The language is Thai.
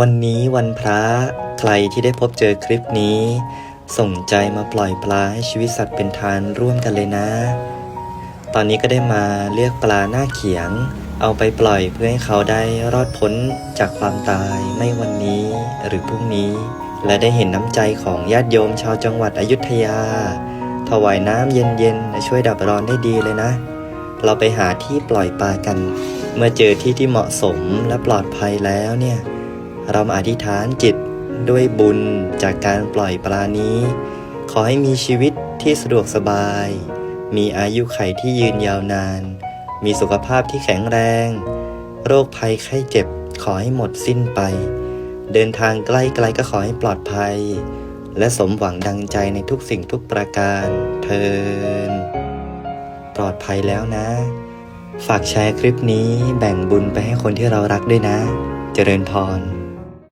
วันนี้วันพระใครที่ได้พบเจอคลิปนี้ ส่งใจมาปล่อยปลาให้ชีวิตสัตว์เป็นทานร่วมกันเลยนะ ตอนนี้ก็ได้มาเลือกปลาหน้าเขียง เอาไปปล่อยเพื่อให้เขาได้รอดพ้นจากความตายไม่วันนี้หรือพรุ่งนี้ และได้เห็นน้ำใจของญาติโยมชาวจังหวัดอยุธยา ถวายน้ำเย็นๆช่วยดับร้อนได้ดีเลยนะ เราไปหาที่ปล่อยปลากัน เมื่อเจอที่ที่เหมาะสมและปลอดภัยแล้วเนี่ย เรามาอธิษฐานจิตด้วยบุญจากการปล่อยปลานี้ ขอให้มีชีวิตที่สะดวกสบาย มีอายุไขที่ยืนยาวนาน มีสุขภาพที่แข็งแรง โรคภัยไข้เจ็บขอให้หมดสิ้นไป เดินทางใกล้ๆก็ขอให้ปลอดภัย และสมหวังดังใจในทุกสิ่งทุกประการเทินปลอดภัยแล้วนะ ฝากแชร์คลิปนี้แบ่งบุญไปให้คนที่เรารักด้วยนะ เจริญพร